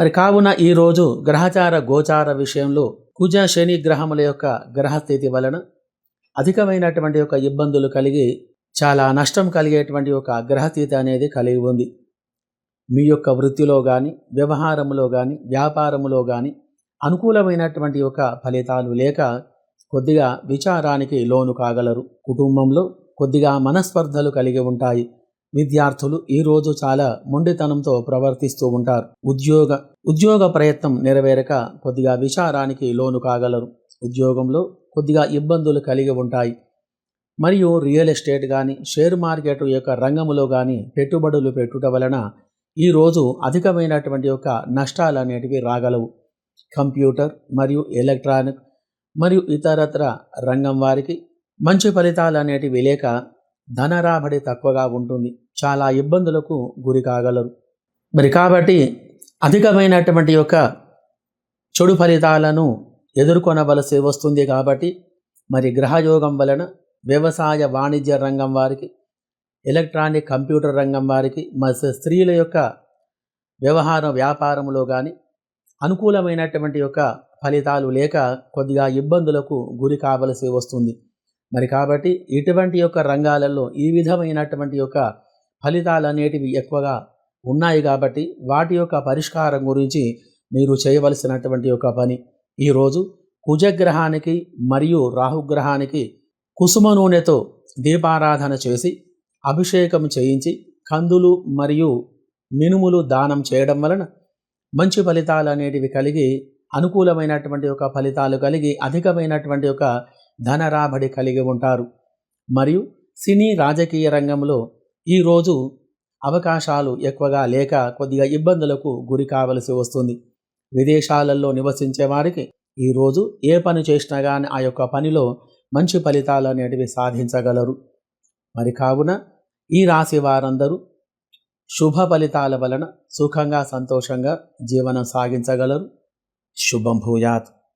మరి కావున ఈరోజు గ్రహచార గోచార విషయంలో కుజ శని గ్రహముల యొక్క గ్రహస్థితి వలన అధికమైనటువంటి యొక్క ఇబ్బందులు కలిగి చాలా నష్టం కలిగేటువంటి ఒక గ్రహస్థితి అనేది కలిగి ఉంది. మీ యొక్క వృత్తిలో కానీ వ్యవహారములో కానీ వ్యాపారములో కానీ అనుకూలమైనటువంటి ఒక ఫలితాలు లేక కొద్దిగా విచారానికి లోను కాగలరు. కుటుంబంలో కొద్దిగా మనస్పర్ధలు కలిగి ఉంటాయి. విద్యార్థులు ఈరోజు చాలా మొండితనంతో ప్రవర్తిస్తూ ఉంటారు. ఉద్యోగ ఉద్యోగ ప్రయత్నం నెరవేరక కొద్దిగా విచారానికి లోను కాగలరు. ఉద్యోగంలో కొద్దిగా ఇబ్బందులు కలిగి ఉంటాయి. మరియు రియల్ ఎస్టేట్ కానీ షేర్ మార్కెట్ యొక్క రంగములో కానీ పెట్టుబడులు పెట్టుట వలన ఈరోజు అధికమైనటువంటి యొక్క నష్టాలు అనేటివి రాగలవు. కంప్యూటర్ మరియు ఎలక్ట్రానిక్ మరియు ఇతరత్ర రంగం వారికి మంచి ఫలితాలు అనేటివి లేక ధన రాబడి తక్కువగా ఉంటుంది. చాలా ఇబ్బందులకు గురి కాగలరు. మరి కాబట్టి అధికమైనటువంటి యొక్క చెడు ఫలితాలను ఎదుర్కొనవలసి వస్తుంది కాబట్టి మరి గ్రహయోగం వలన వ్యవసాయ వాణిజ్య రంగం వారికి ఎలక్ట్రానిక్ కంప్యూటర్ రంగం వారికి మరి స్త్రీల యొక్క వ్యవహారం వ్యాపారంలో కానీ అనుకూలమైనటువంటి యొక్క ఫలితాలు లేక కొద్దిగా ఇబ్బందులకు గురి కావలసి వస్తుంది. మరి కాబట్టి ఇటువంటి యొక్క రంగాలలో ఈ విధమైనటువంటి యొక్క ఫలితాలు అనేటివి ఎక్కువగా ఉన్నాయి కాబట్టి వాటి యొక్క పరిష్కారం గురించి మీరు చేయవలసినటువంటి ఒక పని. ఈరోజు కుజగ్రహానికి మరియు రాహుగ్రహానికి కుసుమ నూనెతో దీపారాధన చేసి అభిషేకం చేయించి కందులు మరియు మినుములు దానం చేయడం వలన మంచి ఫలితాలు అనేటివి కలిగి అనుకూలమైనటువంటి ఒక ఫలితాలు కలిగి అధికమైనటువంటి ఒక ధన రాబడి కలిగి ఉంటారు. మరియు సినీ రాజకీయ రంగంలో ఈరోజు అవకాశాలు ఎక్కువగా లేక కొద్దిగా ఇబ్బందులకు గురి కావలసి వస్తుంది. విదేశాలలో నివసించే వారికి ఈరోజు ఏ పని చేసినా కానీ ఆ యొక్క పనిలో మంచి ఫలితాలు అనేటివి సాధించగలరు. మరి కావున ఈ రాశి వారందరూ శుభ ఫలితాల వలన సుఖంగా సంతోషంగా జీవనం సాగించగలరు. శుభం భూయాత్.